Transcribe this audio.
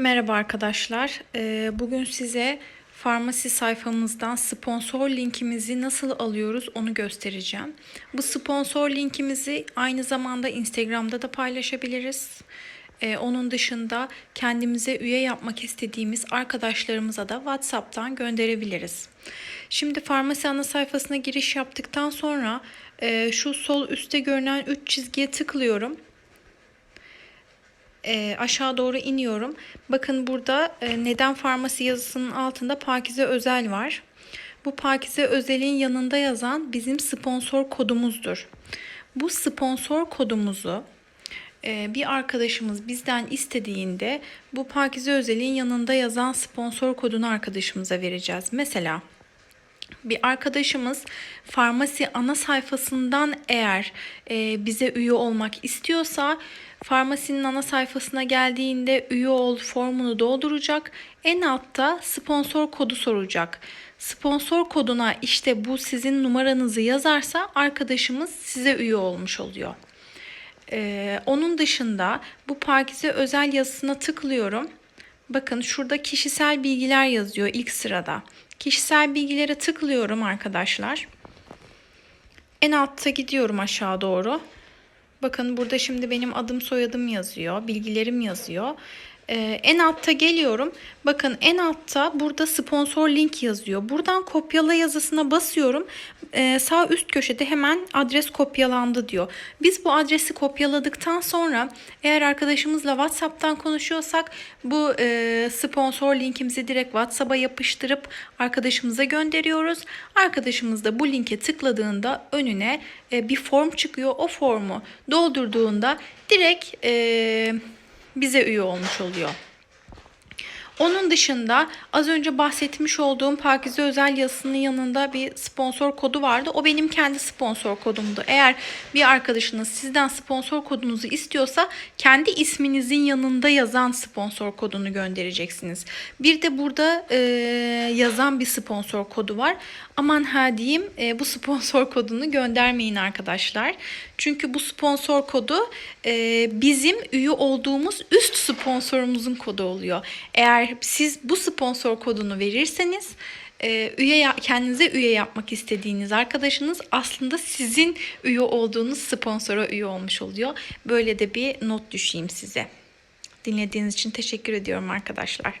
Merhaba arkadaşlar. Ee, Bugün size farmasi sayfamızdan sponsor linkimizi nasıl alıyoruz onu göstereceğim. Bu sponsor linkimizi aynı zamanda Instagram'da da paylaşabiliriz. Ee, Onun dışında kendimize üye yapmak istediğimiz arkadaşlarımıza da WhatsApp'tan gönderebiliriz. Şimdi farmasi ana sayfasına giriş yaptıktan sonra e, şu sol üstte görünen 3 çizgiye tıklıyorum e, aşağı doğru iniyorum. Bakın burada e, neden farmasi yazısının altında Pakize Özel var. Bu Pakize Özel'in yanında yazan bizim sponsor kodumuzdur. Bu sponsor kodumuzu e, bir arkadaşımız bizden istediğinde bu Pakize Özel'in yanında yazan sponsor kodunu arkadaşımıza vereceğiz. Mesela bir arkadaşımız farmasi ana sayfasından eğer e, bize üye olmak istiyorsa farmasinin ana sayfasına geldiğinde üye ol formunu dolduracak. En altta sponsor kodu soracak. Sponsor koduna işte bu sizin numaranızı yazarsa arkadaşımız size üye olmuş oluyor. Ee, onun dışında bu Pakize özel yazısına tıklıyorum. Bakın şurada kişisel bilgiler yazıyor ilk sırada. Kişisel bilgilere tıklıyorum arkadaşlar. En altta gidiyorum aşağı doğru. Bakın burada şimdi benim adım soyadım yazıyor. Bilgilerim yazıyor. Ee, en altta geliyorum. Bakın en altta burada sponsor link yazıyor. Buradan kopyala yazısına basıyorum. Ee, sağ üst köşede hemen adres kopyalandı diyor. Biz bu adresi kopyaladıktan sonra eğer arkadaşımızla WhatsApp'tan konuşuyorsak bu e, sponsor linkimizi direkt WhatsApp'a yapıştırıp arkadaşımıza gönderiyoruz. Arkadaşımız da bu linke tıkladığında önüne e, bir form çıkıyor. O formu doldurduğunda direkt e, bize üye olmuş oluyor. Onun dışında az önce bahsetmiş olduğum Pakize Özel yazısının yanında bir sponsor kodu vardı. O benim kendi sponsor kodumdu. Eğer bir arkadaşınız sizden sponsor kodunuzu istiyorsa kendi isminizin yanında yazan sponsor kodunu göndereceksiniz. Bir de burada e, yazan bir sponsor kodu var. Aman ha diyeyim e, bu sponsor kodunu göndermeyin arkadaşlar. Çünkü bu sponsor kodu e, bizim üye olduğumuz üst sponsorumuzun kodu oluyor. Eğer siz bu sponsor kodunu verirseniz e, üye kendinize üye yapmak istediğiniz arkadaşınız aslında sizin üye olduğunuz sponsora üye olmuş oluyor. Böyle de bir not düşeyim size. Dinlediğiniz için teşekkür ediyorum arkadaşlar.